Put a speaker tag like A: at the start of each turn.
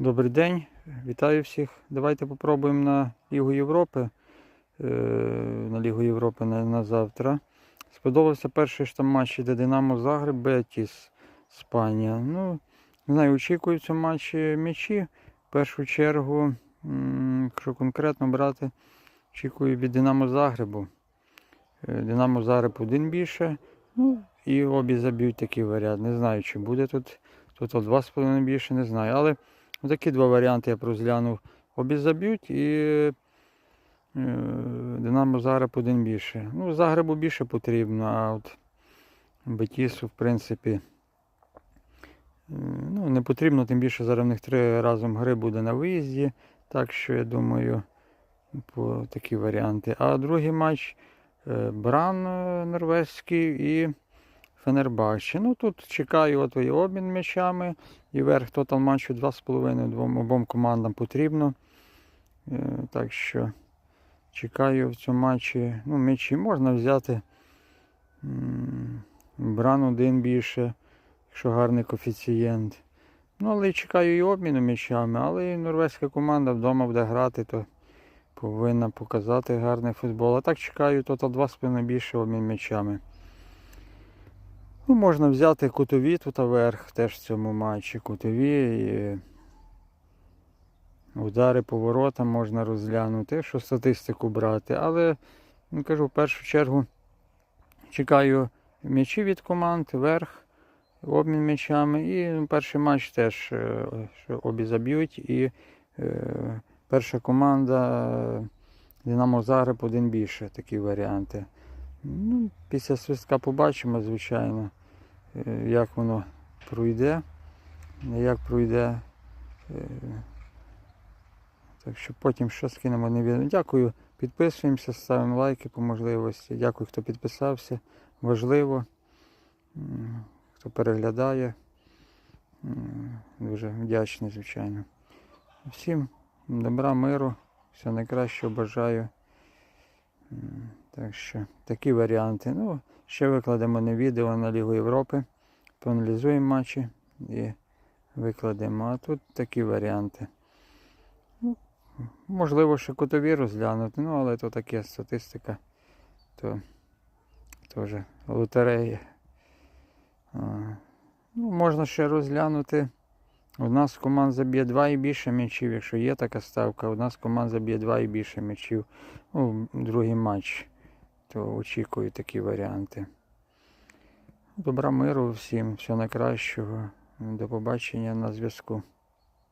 A: Добрий день, вітаю всіх. Давайте попробуємо на Лігу Європи. е, На Лігу Європи на, на завтра. Сподобався перший ж там матч, де Динамо Загреб, Бетіс, Іспанія. Ну, не знаю, очікую в цьому матчі м'ячі. В першу чергу, якщо конкретно брати, очікую від Динамо Загребу. Е, Динамо Загреб один більше. Ну, і обі заб'ють такий варіант. Не знаю, чи буде тут. Тут о 2,5 більше, не знаю. Але Такі два варіанти я розглянув. Обі заб'ють і е, Динамо Загреб один більше. Ну, Загребу більше потрібно, а от Бетісу, в принципі, е, ну, не потрібно, тим більше зараз в них три разом гри буде на виїзді. Так що я думаю, по такі варіанти. А другий матч е, Бран норвезький і Фенербахче. Ну тут чекаю от і обмін м'ячами. І верх тотал матчу 2,5 двом обом командам потрібно. Е, Так що чекаю в цьому матчі. Ну, м'ячі можна взяти. Бран один більше, якщо гарний коефіцієнт. Ну, але чекаю і обміну м'ячами, але і норвезька команда вдома буде грати, то повинна показати гарний футбол. А так чекаю тотал 2,5 більше обмін м'ячами. Ну, можна взяти кутові тут верх теж в цьому матчі. Кутові і удари по воротам можна розглянути, що статистику брати. Але ну, кажу, в першу чергу чекаю м'ячі від команд, верх, обмін м'ячами. І ну, перший матч теж е, що обі заб'ють. І е, перша команда Динамо Загреб один більше такі варіанти. Ну, після свистка побачимо, звичайно, як воно пройде, як пройде. Е, Так що потім що скинемо не відомо. Дякую, підписуємося, ставимо лайки по можливості. Дякую, хто підписався. Важливо, хто переглядає. Дуже вдячний, звичайно. Всім добра, миру, всього найкращого бажаю. Так що такі варіанти. Ну, ще викладемо на відео на Лігу Європи. Поаналізуємо матчі і викладемо. А тут такі варіанти. Ну, можливо, ще кутові розглянути, ну але то таке статистика. То теж лотерея. Ну, можна ще розглянути. У нас команд заб'є 2 і більше м'ячів, якщо є така ставка, у нас команд заб'є 2 і більше м'ячів. Ну, другий матч. То очікую такі варіанти. Добра миру всім, всього найкращого. До побачення на зв'язку.